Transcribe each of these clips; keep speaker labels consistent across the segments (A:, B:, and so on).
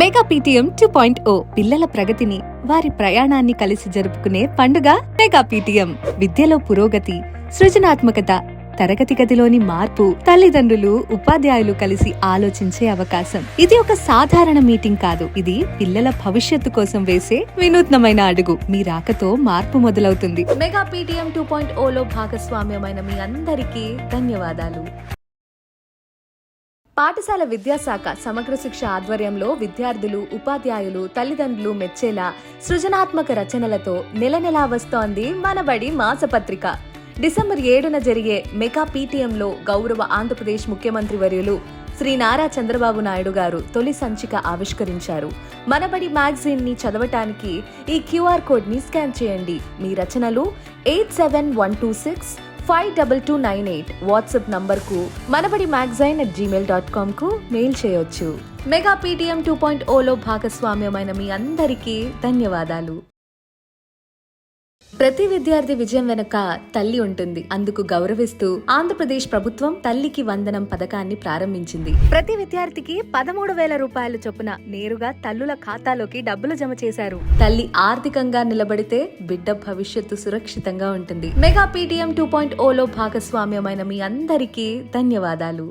A: Mega PTM two point O పిల్లల ప్రగతిని వారి ప్రయాణాన్ని కలిసి జరుపుకునే పండుగ మెగా పీటీఎం. విద్యలో పురోగతి సృజనాత్మకత తరగతి గదిలోని మార్పు తల్లిదండ్రులు ఉపాధ్యాయులు కలిసి ఆలోచించే అవకాశం. ఇది ఒక సాధారణ మీటింగ్ కాదు. ఇది పిల్లల భవిష్యత్తు కోసం వేసే వినూత్నమైన అడుగు. మీ రాకతో మార్పు మొదలవుతుంది. మెగా పీటీఎం టూ పాయింట్ ఓలో భాగస్వామ్యమైన మీ అందరికీ ధన్యవాదాలు. పాఠశాల విద్యాశాఖ సమగ్ర శిక్ష ఆధ్వర్యంలో విద్యార్థులు ఉపాధ్యాయులు తల్లిదండ్రులు మెచ్చేలా సృజనాత్మక రచనలతో నెల నెలా వస్తోంది మనబడి మాసపత్రిక. డిసెంబర్ ఏడున జరిగే మెగా పీటీఎంలో గౌరవ ఆంధ్రప్రదేశ్ ముఖ్యమంత్రి వర్యులు శ్రీ నారా చంద్రబాబు నాయుడు గారు తొలి సంచిక ఆవిష్కరించారు. మనబడి మ్యాగజైన్ని చదవటానికి ఈ క్యూఆర్ కోడ్ని స్కాన్ చేయండి. మీ రచనలు eight seven one two six five double two nine eight WhatsApp నంబర్కు Manabadi magazine at Gmail dot కామ్కు mail చేయొచ్చు. మెగా పీటీఎం టూ పాయింట్ ఓలో భాగస్వామ్యమైన మీ అందరికీ ధన్యవాదాలు. ప్రతి విద్యార్థి విజయం వెనుక తల్లి ఉంటుంది. అందుకు గౌరవిస్తూ ఆంధ్రప్రదేశ్ ప్రభుత్వం తల్లికి వందనం పథకాన్ని ప్రారంభించింది. ప్రతి విద్యార్థికి పదమూడు వేల రూపాయల చొప్పున నేరుగా తల్లుల ఖాతాలోకి డబ్బులు జమ చేశారు. తల్లి ఆర్థికంగా నిలబడితే బిడ్డ భవిష్యత్తు సురక్షితంగా ఉంటుంది. మెగా పీటీఎం టూ పాయింట్ ఓలో భాగస్వామ్యమైన మీ అందరికీ ధన్యవాదాలు.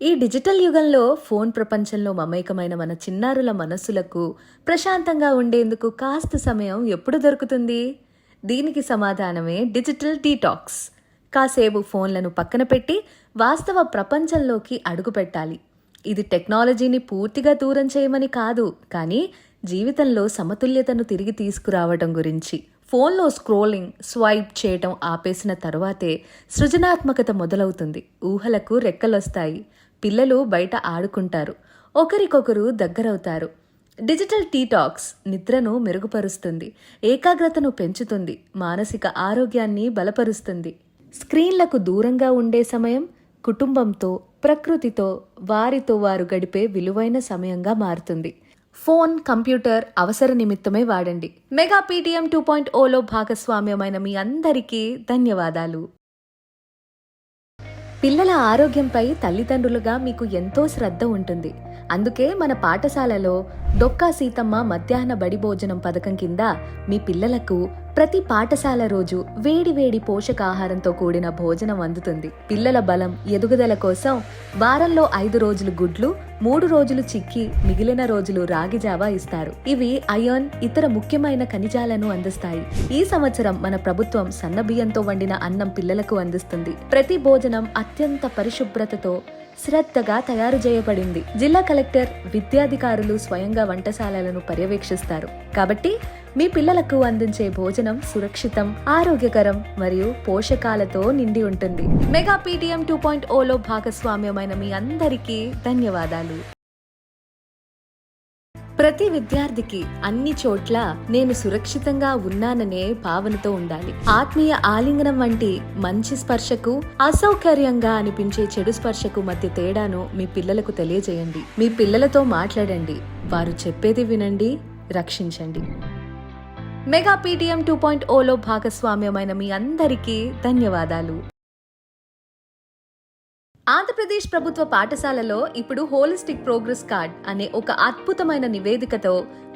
A: ఈ డిజిటల్ యుగంలో ఫోన్ ప్రపంచంలో మమేకమైన మన చిన్నారుల మనస్సులకు ప్రశాంతంగా ఉండేందుకు కాస్త సమయం ఎప్పుడు దొరుకుతుంది? దీనికి సమాధానమే డిజిటల్ డీటాక్స్. కాసేపు ఫోన్లను పక్కన పెట్టి వాస్తవ ప్రపంచంలోకి అడుగుపెట్టాలి ఇది టెక్నాలజీని పూర్తిగా దూరం చేయమని కాదు కానీ జీవితంలో సమతుల్యతను తిరిగి తీసుకురావడం గురించి. ఫోన్లో స్క్రోలింగ్ స్వైప్ చేయటం ఆపేసిన తరువాతే సృజనాత్మకత మొదలవుతుంది. ఊహలకు రెక్కలొస్తాయి. పిల్లలు బయట ఆడుకుంటారు. ఒకరికొకరు దగ్గరవుతారు. డిజిటల్ టీటాక్స్ నిద్రను మెరుగుపరుస్తుంది. ఏకాగ్రతను పెంచుతుంది. మానసిక ఆరోగ్యాన్ని బలపరుస్తుంది. స్క్రీన్లకు దూరంగా ఉండే సమయం కుటుంబంతో ప్రకృతితో వారితో వారు గడిపే విలువైన సమయంగా మారుతుంది. ఫోన్ కంప్యూటర్ అవసర నిమిత్తమే వాడండి. మెగా పీటీఎం టూ పాయింట్ ఓలో భాగస్వామ్యమైన మీ అందరికీ ధన్యవాదాలు. పిల్లల ఆరోగ్యంపై తల్లిదండ్రులుగా మీకు ఎంతో శ్రద్ధ ఉంటుంది. అందుకే మన పాఠశాలలో డొక్కా సీతమ్మ మధ్యాహ్న బడి భోజనం పథకం కింద మీ పిల్లలకు ప్రతి పాఠశాల రోజు వేడి వేడి పోషకాహారంతో కూడిన భోజనం అందుతుంది. పిల్లల బలం ఎదుగుదల కోసం వారంలో ఐదు రోజులు గుడ్లు మూడు రోజులు చిక్కి మిగిలిన రోజులు రాగి జావా ఇస్తారు. ఇవి అయోన్ ఇతర ముఖ్యమైన ఖనిజాలను అందిస్తాయి. ఈ సంవత్సరం మన ప్రభుత్వం సన్న బియ్యంతో వండిన అన్నం పిల్లలకు అందిస్తుంది. ప్రతి భోజనం అత్యంత పరిశుభ్రతతో శ్రద్ధగా తయారు చేయబడింది. జిల్లా కలెక్టర్ విద్యాధికారులు స్వయంగా వంటశాలలను పర్యవేక్షిస్తారు. కాబట్టి మీ పిల్లలకు అందించే భోజనం సురక్షితం ఆరోగ్యకరం మరియు పోషకాలతో నిండి ఉంటుంది. మెగా పీటీఎం టూ పాయింట్ ఓలో భాగస్వామ్యమైన మీ అందరికీ ధన్యవాదాలు. ప్రతి విద్యార్థికి అన్ని చోట్ల నేను సురక్షితంగా ఉన్నాననే భావనతో ఉండాలి. ఆత్మీయ ఆలింగనం వంటి మంచి స్పర్శకు అసౌకర్యంగా అనిపించే చెడు స్పర్శకు మధ్య తేడాను మీ పిల్లలకు తెలియజేయండి. మీ పిల్లలతో మాట్లాడండి. వారు చెప్పేది వినండి రక్షించండి. మెగా పీటీఎం టూ పాయింట్ ఓలో భాగస్వామ్యమైన మీ అందరికీ ధన్యవాదాలు. ఆంధ్రప్రదేశ్ ప్రభుత్వ పాఠశాలలో ఇప్పుడు హోలిస్టిక్ ప్రోగ్రెస్ కార్డ్ అనే ఒక అద్భుతమైన నివేదికతో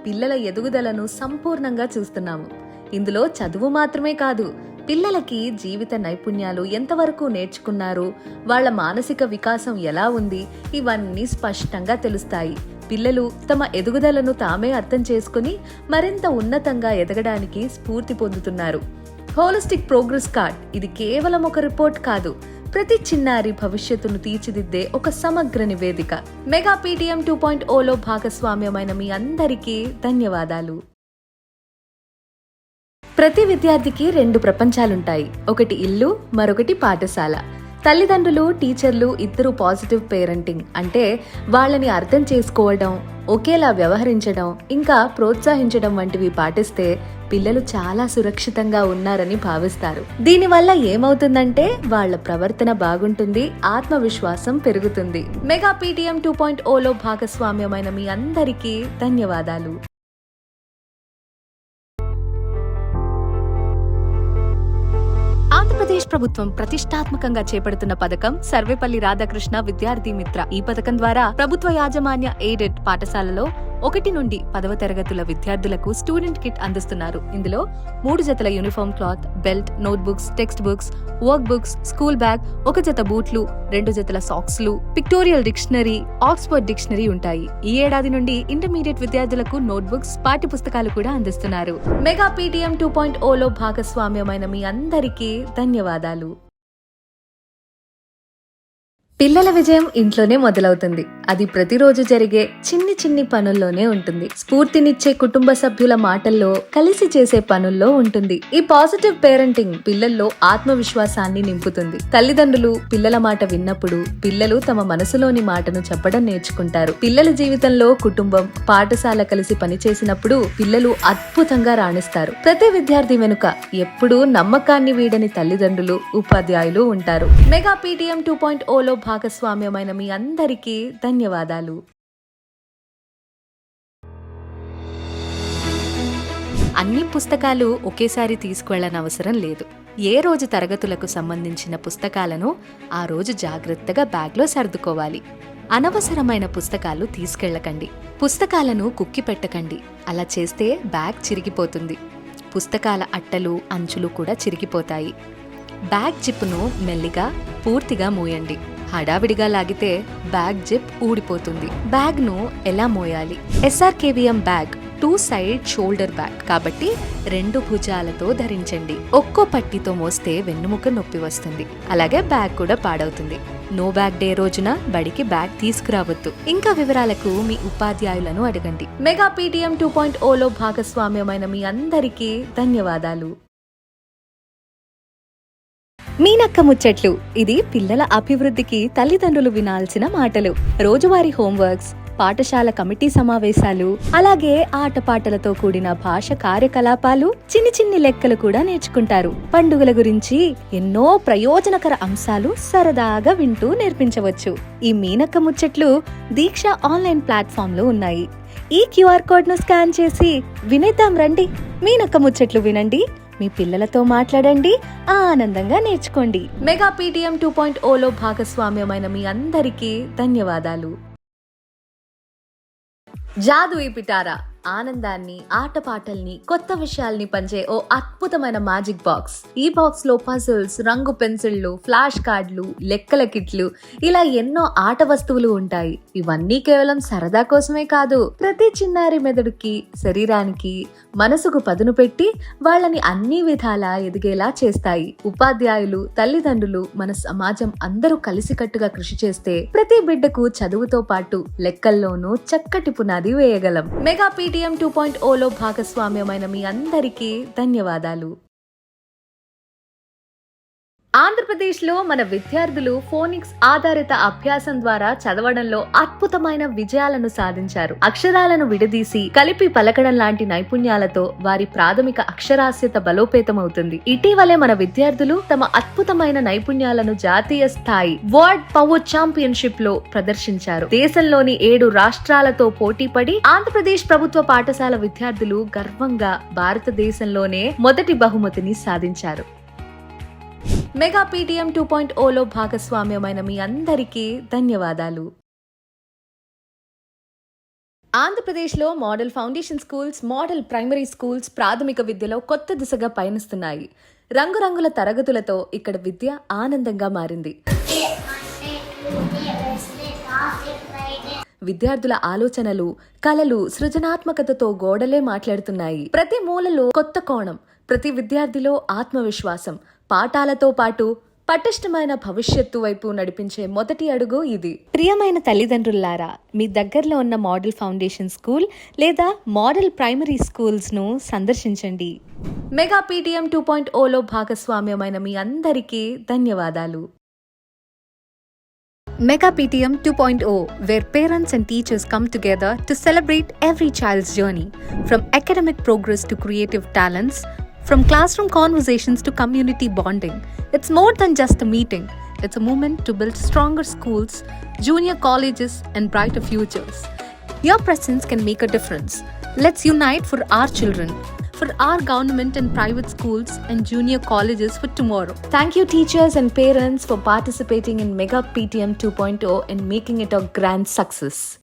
A: పిల్లల ఎదుగుదలను సంపూర్ణంగా చూస్తున్నాము. ఇందులో చదువు మాత్రమే కాదు పిల్లలకి జీవిత నైపుణ్యాలు ఎంతవరకు నేర్చుకున్నారు వాళ్ళ మానసిక వికాసం ఎలా ఉంది ఇవన్నీ స్పష్టంగా తెలుస్తాయి. పిల్లలు తమ ఎదుగుదలను తామే అర్థం చేసుకుని మరింత ఉన్నతంగా ఎదగడానికి స్ఫూర్తి పొందుతున్నారు. హోలిస్టిక్ ప్రోగ్రెస్ కార్డ్ ఇది కేవలం ఒక రిపోర్ట్ కాదు ప్రతి చిన్నారి భవిష్యత్తును తీర్చిదిద్దే ఒక సమగ్ర నివేదిక. మెగా పీటీఎం టూ పాయింట్ ఓలో భాగస్వామ్యమైన మీ అందరికీ ధన్యవాదాలు. ప్రతి విద్యార్థికి రెండు ప్రపంచాలుంటాయి. ఒకటి ఇల్లు మరొకటి పాఠశాల. తల్లిదండ్రులు టీచర్లు ఇద్దరు పాజిటివ్ పేరెంటింగ్. అంటే వాళ్ళని అర్థం చేసుకోవడం ఒకేలా వ్యవహరించడం ఇంకా ప్రోత్సహించడం వంటివి పాటిస్తే పిల్లలు చాలా సురక్షితంగా ఉన్నారని భావిస్తారు. దీనివల్ల ఏమవుతుందంటే వాళ్ళ ప్రవర్తన బాగుంటుంది ఆత్మవిశ్వాసం పెరుగుతుంది. మెగా పీటీఎం టూ పాయింట్ ఓలో భాగస్వామ్యమైన మీ అందరికీ ధన్యవాదాలు. ఆంధ్రప్రదేశ్ ప్రభుత్వం ప్రతిష్టాత్మకంగా చేపడుతున్న పథకం సర్వేపల్లి రాధాకృష్ణ విద్యార్థి మిత్ర ఈ పథకం ద్వారా ప్రభుత్వ యాజమాన్య ఎయిడెడ్ పాఠశాలలో ఒకటి నుండి పదవ తరగతుల విద్యార్థులకు స్టూడెంట్ కిట్ అందిస్తున్నారు. ఇందులో మూడు జతల uniform cloth belt notebooks text books work books school bag ఒక జత బూట్లు రెండు జతల సాక్స్లు పిక్టోరియల్ డిక్షనరీ ఆక్స్ఫర్డ్ డిక్షనరీ ఉంటాయి. ఈ ఏడాది నుండి ఇంటర్మీడియట్ విద్యార్థులకు నోట్బుక్స్ పాఠ్య పుస్తకాలు కూడా అందిస్తున్నారు. మెగా పీటీఎం టూ పాయింట్ ఓలో భాగస్వామ్యమైన మీ అందరికీ ధన్యవాదాలు. పిల్లల విజయం ఇంట్లోనే మొదలవుతుంది. అది ప్రతిరోజు జరిగే చిన్ని చిన్ని పనుల్లోనే ఉంటుంది. స్ఫూర్తినిచ్చే కుటుంబ సభ్యుల మాటల్లో కలిసి చేసే పనుల్లో ఉంటుంది. ఈ పాజిటివ్ పేరెంటింగ్ పిల్లల్లో ఆత్మవిశ్వాసాన్ని నింపుతుంది. తల్లిదండ్రులు పిల్లల మాట విన్నప్పుడు పిల్లలు తమ మనసులోని మాటను చెప్పడం నేర్చుకుంటారు. పిల్లల జీవితంలో కుటుంబం పాఠశాల కలిసి పనిచేసినప్పుడు పిల్లలు అద్భుతంగా రాణిస్తారు. ప్రతి విద్యార్థి వెనుక ఎప్పుడూ నమ్మకాన్ని వీడని తల్లిదండ్రులు ఉపాధ్యాయులు ఉంటారు. మెగా పీటీఎం టూ పాయింట్ ఓలో భాగస్వామ్యమైన మీ అందరికీ ధన్యవాదాలు. అన్ని పుస్తకాలు ఒకేసారి తీసుకువెళ్ళని అవసరం లేదు. ఏ రోజు తరగతులకు సంబంధించిన పుస్తకాలను ఆ రోజు జాగ్రత్తగా బ్యాగ్లో సర్దుకోవాలి. అనవసరమైన పుస్తకాలు తీసుకెళ్ళకండి. పుస్తకాలను కుక్కి పెట్టకండి. అలా చేస్తే బ్యాగ్ చిరిగిపోతుంది. పుస్తకాల అట్టలు అంచులు కూడా చిరిగిపోతాయి. బ్యాగ్ జిప్ను మెల్లిగా పూర్తిగా మూయండి. హడావిడిగా లాగితే బ్యాగ్ జిప్ ఊడిపోతుంది. బ్యాగ్ను ఎలా మోయాలి? SRKVM bag two side shoulder bag. కాబట్టి రెండు భుజాలతో ధరించండి. ఒక్కో పట్టితో మోస్తే వెన్నుముక నొప్పి వస్తుంది. అలాగే బ్యాగ్ కూడా పాడవుతుంది. నో బ్యాగ్ డే రోజున బడికి బ్యాగ్ తీసుకురావద్దు. ఇంకా వివరాలకు మీ ఉపాధ్యాయులను అడగండి. మెగా పీటీఎం టూ పాయింట్ ఓలో భాగస్వామ్యమైన మీ అందరికీ ధన్యవాదాలు. మీనక్క ముచ్చట్లు. ఇది పిల్లల అభివృద్ధికి తల్లిదండ్రులు వినాల్సిన మాటలు. రోజువారీ హోంవర్క్స్ పాఠశాల కమిటీ సమావేశాలు అలాగే ఆటపాటలతో కూడిన భాష కార్యకలాపాలు చిన్ని చిన్ని లెక్కలు కూడా నేర్చుకుంటారు. పండుగల గురించి ఎన్నో ప్రయోజనకర అంశాలు సరదాగా వింటూ నేర్పించవచ్చు. ఈ మీనక్క ముచ్చట్లు దీక్ష ఆన్లైన్ ప్లాట్ఫామ్లో ఉన్నాయి. ఈ క్యూఆర్ కోడ్ను స్కాన్ చేసి వినేద్దాం రండి. మీనక్క ముచ్చట్లు వినండి. మీ పిల్లలతో మాట్లాడండి ఆనందంగా నేర్చుకోండి. మెగా పీటీఎం టూ పాయింట్ ఓలో భాగస్వామ్యమైన మీ అందరికీ ధన్యవాదాలు. జాదు ఈ పిటారా. ఆనందాన్ని ఆటపాటల్ని కొత్త విషయాల్ని పంచే ఓ అద్భుతమైన మ్యాజిక్ బాక్స్. ఈ బాక్స్లో పజిల్స్ రంగు పెన్సిళ్ళు ఫ్లాష్ కార్డులు లెక్కల కిట్లు ఇలా ఎన్నో ఆట వస్తువులు ఉంటాయి. ఇవన్నీ కేవలం సరదా కోసమే కాదు ప్రతి చిన్నారి మెదడుకి శరీరానికి మనసుకు పదును పెట్టి వాళ్ళని అన్ని విధాలా ఎదిగేలా చేస్తాయి. ఉపాధ్యాయులు తల్లిదండ్రులు మన సమాజం అందరూ కలిసికట్టుగా కృషి చేస్తే ప్రతి బిడ్డకు చదువుతో పాటు లెక్కల్లోనూ చక్కటి పునాది వేయగలం. మెగా పీటీఎం టూ పాయింట్ ఓలో భాగస్వామ్యమైన మీ అందరికీ ధన్యవాదాలు. ఆంధ్రప్రదేశ్లో మన విద్యార్థులు ఫోనిక్స్ ఆధారిత అభ్యాసం ద్వారా చదవడంలో అద్భుతమైన విజయాలను సాధించారు. అక్షరాలను విడదీసి కలిపి పలకడం లాంటి నైపుణ్యాలతో వారి ప్రాథమిక అక్షరాస్యత బలోపేతమవుతుంది. ఇటీవలే మన విద్యార్థులు తమ అద్భుతమైన నైపుణ్యాలను జాతీయ స్థాయి వరల్డ్ పవర్ ఛాంపియన్షిప్లో ప్రదర్శించారు. దేశంలోని ఏడు రాష్ట్రాలతో పోటీపడి ఆంధ్రప్రదేశ్ ప్రభుత్వ పాఠశాల విద్యార్థులు గర్వంగా భారతదేశంలోనే మొదటి బహుమతిని సాధించారు. మెగా పీటీఎం టూ పాయింట్ ఓలో భాగస్వామ్యమైన మీ అందరికీ ధన్యవాదాలు. ఆంధ్రప్రదేశ్లో model foundation schools model primary schools ప్రాథమిక విద్యలో కొత్త దిశగా పయనిస్తున్నాయి. రంగురంగుల తరగతులతో ఇక్కడ విద్య ఆనందంగా మారింది. విద్యార్థుల ఆలోచనలు కలలు సృజనాత్మకతతో గోడలే మాట్లాడుతున్నాయి. ప్రతి మూలలో కొత్త కోణం ప్రతి విద్యార్థిలో ఆత్మవిశ్వాసం పాఠాలతో పాటు పటిష్టమైన భవిష్యత్తు వైపు నడిపించే మొదటి అడుగు ఇది. ప్రియమైన తల్లిదండ్రులారా మీ దగ్గరలో ఉన్న మోడల్ ఫౌండేషన్ స్కూల్ లేదా మోడల్ ప్రైమరీ స్కూల్స్ను సందర్శించండి. మెగా పీటీఎం టూ పాయింట్ ఓలో భాగస్వామ్యమైన మీ అందరికీ ధన్యవాదాలు. Mega PTM 2.0, where parents and teachers come together to celebrate every child's journey, from academic progress to creative talents, from classroom conversations to community bonding. It's more than just a meeting, it's a movement to build stronger schools, junior colleges, and brighter futures. Your presence can make a difference. Let's unite for our children.
B: for our government and private schools and junior colleges for tomorrow.
A: Thank you, teachers and parents, for participating in Mega PTM 2.0 and making it a grand success.